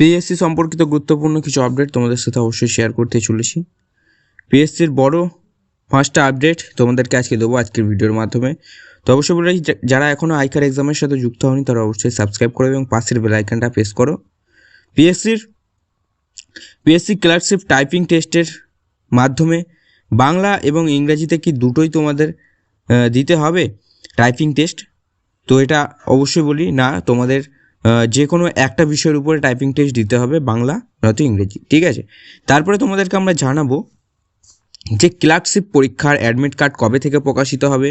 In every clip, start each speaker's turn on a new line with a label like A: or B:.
A: PSC সম্পর্কিত গুরুত্বপূর্ণ কিছু আপডেট তোমাদের সাথে অবশ্যই শেয়ার করতে চলেছি। পিএসসির বড় পাঁচটা আপডেট তোমাদেরকে আজকে দেবো আজকের ভিডিওর মাধ্যমে। তো অবশ্যই বলে যারা এখনও আইকার এক্সামের সাথে যুক্ত হয়নি, তারা অবশ্যই সাবস্ক্রাইব করো এবং পাশের বেল আইকনটা প্রেস করো। পিএসসির পিএসসি ক্লার্কশিপ টাইপিং টেস্টের মাধ্যমে বাংলা এবং ইংরেজিতে কি দুটোই তোমাদের দিতে হবে টাইপিং টেস্ট তো এটা অবশ্যই বলি, না তোমাদের যে কোনো একটা বিষয়ের উপরে টাইপিং টেস্ট দিতে হবে, বাংলা, নয়তো ইংরেজি, ঠিক আছে? তারপরে তোমাদেরকে আমরা জানাব যে ক্লার্কশিপ পরীক্ষার অ্যাডমিট কার্ড কবে থেকে প্রকাশিত হবে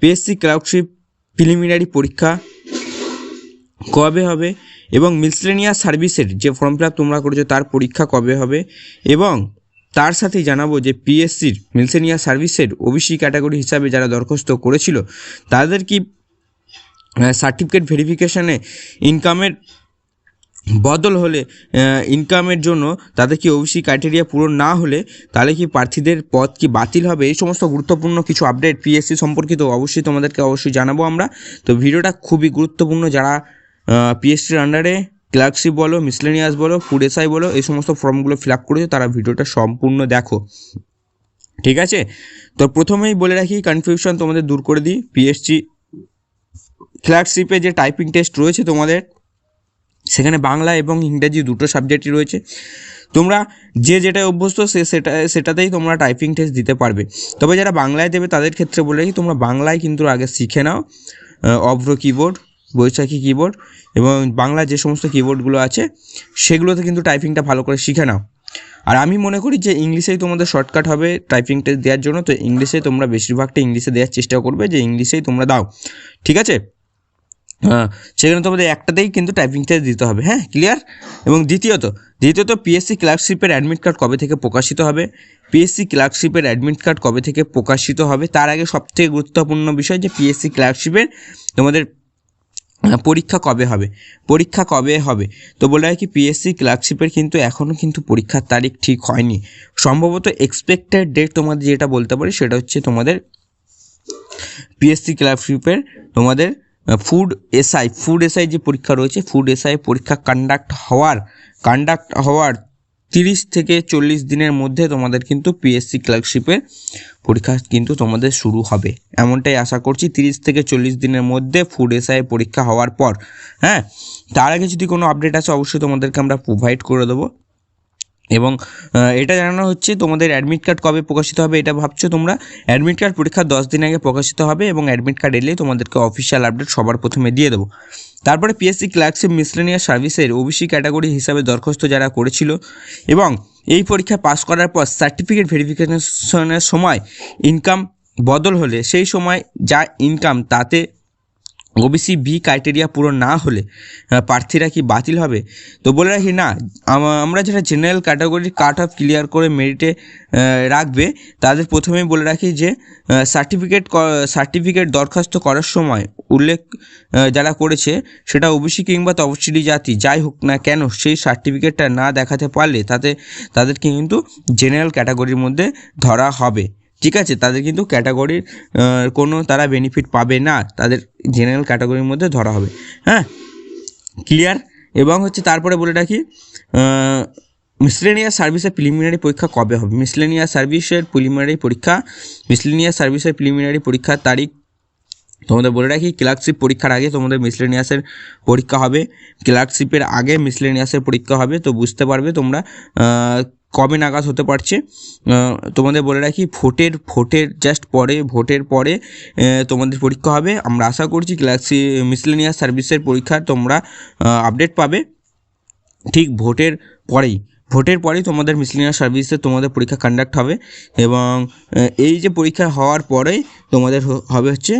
A: পিএসসি ক্লার্কশিপ প্রিলিমিনারি পরীক্ষা কবে হবে, এবং মিসলেনিয়াস সার্ভিসের যে ফর্ম ফিল তোমরা করেছ তার পরীক্ষা কবে হবে, এবং তার সাথেই জানাব যে পিএসসির মিলসেনিয়া সার্ভিসের ওবিসি ক্যাটাগরি হিসাবে যারা দরখাস্ত করেছিল, তাদের কি সার্টিফিকেট ভেরিফিকেশানে ইনকামের বদল হলে ইনকামের জন্য তাদের কি ওবিসি ক্রাইটেরিয়া পূরণ না হলে তাহলে কি প্রার্থীদের পদ কি বাতিল হবে? এই সমস্ত গুরুত্বপূর্ণ কিছু আপডেট পিএসসি সম্পর্কিত অবশ্যই তোমাদেরকে অবশ্যই জানাব আমরা। তো ভিডিওটা খুবই গুরুত্বপূর্ণ যারা পিএসসির আন্ডারে ক্লার্কশিপ বলো মিসলেনিয়াস বলো ফুড এসআই বলো, এই সমস্ত ফর্মগুলো ফিল আপ করেছ, তারা ভিডিওটা সম্পূর্ণ দেখো। ঠিক আছে? তো প্রথমেই বলে রাখি কনফিউশন তোমাদের দূর করে দিই। পিএসসি ক্লার্কশিপে যে টাইপিং টেস্ট রয়েছে তোমাদের, সেখানে বাংলা এবং ইংরেজি দুটো সাবজেক্টই রয়েছে। তোমরা যে যেটায় অভ্যস্ত সে সেটা, সেটাতেই তোমরা টাইপিং টেস্ট দিতে পারবে। তবে যারা বাংলায় দেবে, তাদের ক্ষেত্রে বলে রাখি, তোমরা বাংলায় কিন্তু আগে শিখে নাও অভ্র কিবোর্ড, বৈশাখী কিবোর্ড এবং বাংলা যে সমস্ত কিবোর্ডগুলো আছে, সেগুলোতে কিন্তু টাইপিংটা ভালো করে শিখে নাও। আর আমি মনে করি যে ইংলিশেই তোমাদের শর্টকাট হবে টাইপিং টেস্ট দেওয়ার জন্য, তো ইংলিশে তোমরা বেশিরভাগটা ইংলিশে দেওয়ার চেষ্টা করবে, যে ইংলিশেই তোমরা দাও। ঠিক আছে? সেখানে তোমাদের একটাতেই কিন্তু টাইপিং টেস্ট দিতে হবে হ্যাঁ ক্লিয়ার এবং দ্বিতীয়ত দ্বিতীয়ত পিএসসি ক্লার্কশিপের অ্যাডমিট কার্ড কবে থেকে প্রকাশিত হবে? পিএসসি ক্লার্কশিপের অ্যাডমিট কার্ড কবে থেকে প্রকাশিত হবে? তার আগে সবথেকে গুরুত্বপূর্ণ বিষয় যে পিএসসি ক্লার্কশিপের তোমাদের পরীক্ষা কবে হবে? পরীক্ষা কবে হবে? তো বলে কি পিএসসি ক্লার্কশিপের কিন্তু এখনও কিন্তু পরীক্ষার তারিখ ঠিক হয়নি। সম্ভবত এক্সপেক্টেড ডেট তোমাদের যেটা বলতে পারি, সেটা হচ্ছে তোমাদের পিএসসি ক্লার্কশিপের তোমাদের ফুড এসআই ফুড এসআই যে পরীক্ষা রয়েছে ফুড এসআই পরীক্ষা কন্ডাক্ট হওয়ার কন্ডাক্ট হওয়ার তিরিশ থেকে চল্লিশ দিনের মধ্যে তোমাদের কিন্তু পিএসসি ক্লার্কশিপের পরীক্ষা কিন্তু তোমাদের শুরু হবে। এমনটাই আশা করছি, তিরিশ থেকে চল্লিশ দিনের মধ্যে ফুড এসআই পরীক্ষা হওয়ার পর। হ্যাঁ তার আগে যদি কোনো আপডেট আছে অবশ্যই তোমাদেরকে আমরা প্রোভাইড করে দেবো। এবং এটা জানানো হচ্ছে তোমাদের অ্যাডমিট কার্ড কবে প্রকাশিত হবে এটা ভাবছ তোমরা? অ্যাডমিট কার্ড পরীক্ষার দশ দিন আগে প্রকাশিত হবে এবং অ্যাডমিট কার্ড এলেই তোমাদেরকে অফিসিয়াল আপডেট সবার প্রথমে দিয়ে দেবো। তারপরে পিএসসি ক্লার্কশিপ মিসলেনিয়াস সার্ভিসের ওবিসি ক্যাটাগরি হিসাবে দরখাস্ত যারা করেছিল এবং এই পরীক্ষা পাস করার পর সার্টিফিকেট ভেরিফিকেশনের সময় ইনকাম বদল হলে, সেই সময় যা ইনকাম তাতে ওবিসি বি ক্রাইটেরিয়া পূরণ না হলে প্রার্থীরা কি বাতিল হবে? তো বলে রাখি, না, আম- আমরা যারা জেনারেল ক্যাটাগরির কাট অফ ক্লিয়ার করে মেরিটে রাখবে, তাদের প্রথমেই বলে রাখি যে সার্টিফিকেট সার্টিফিকেট দরখাস্ত করার সময় উল্লেখ যারা করেছে, সেটা ওবিসি কিংবা তফসিলি জাতি, যাই হোক না কেন, সেই সার্টিফিকেটটা না দেখাতে পারলে তাতে, তাদেরকে কিন্তু জেনারেল ক্যাটাগরির মধ্যে ধরা হবে। ঠিক আছে, তাদের কিন্তু ক্যাটাগরির কোনো তারা বেনিফিট পাবে না। তাদের জেনারেল ক্যাটাগরির মধ্যে ধরা হবে। হ্যাঁ? ক্লিয়ার এবং হচ্ছে তারপরে বলে রাখি মিসলেনিয়াস সার্ভিসের প্রিলিমিনারি পরীক্ষা কবে হবে? মিসলেনিয়াস সার্ভিসের প্রিলিমিনারি পরীক্ষা মিসলেনিয়াস সার্ভিসের প্রিলিমিনারি পরীক্ষার তারিখ তোমাদের বলে রাখি ক্লার্কশিপ পরীক্ষার আগে তোমাদের মিসলেনিয়াসের পরীক্ষা হবে। ক্লার্কশিপের আগে মিসলেনিয়াসের পরীক্ষা হবে, তো বুঝতে পারবে তোমরা কবে নাগাদ হতে পারছে? তোমাদের বলে রাখি, ভোটের ভোটের জাস্ট পরে, ভোটের পরে তোমাদের পরীক্ষা হবে। আমরা আশা করছি ক্লার্কশি মিসলেনিয়াস সার্ভিসের পরীক্ষার তোমরা আপডেট পাবে। ঠিক ভোটের পরেই ভোটের পরেই তোমাদের মিসলিনিয়াস সার্ভিসে তোমাদের পরীক্ষা কন্ডাক্ট হবে এবং এই যে পরীক্ষা হওয়ার পরেই তোমাদের হবে হচ্ছে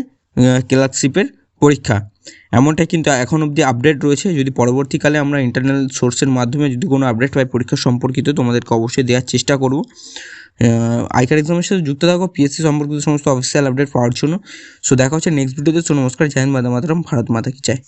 A: ক্লার্কশিপের পরীক্ষা। এমনটাই কিন্তু এখন অবধি আপডেট রয়েছে। যদি পরবর্তীকালে আমরা ইন্টারনাল সোর্সের মাধ্যমে যদি কোনো আপডেট পাই পরীক্ষা সম্পর্কিত, তোমাদেরকে অবশ্যই দেওয়ার চেষ্টা করব। আইকার এক্সামের সাথে যুক্ত থাকো পিএসসি সম্পর্কিত সমস্ত অফিসিয়াল আপডেট পাওয়ার জন্য। সো দেখা হচ্ছে নেক্সট ভিডিওতে সো নমস্কার, জয় হিন্দ মাতারাম, ভারত মাতা কি চাই।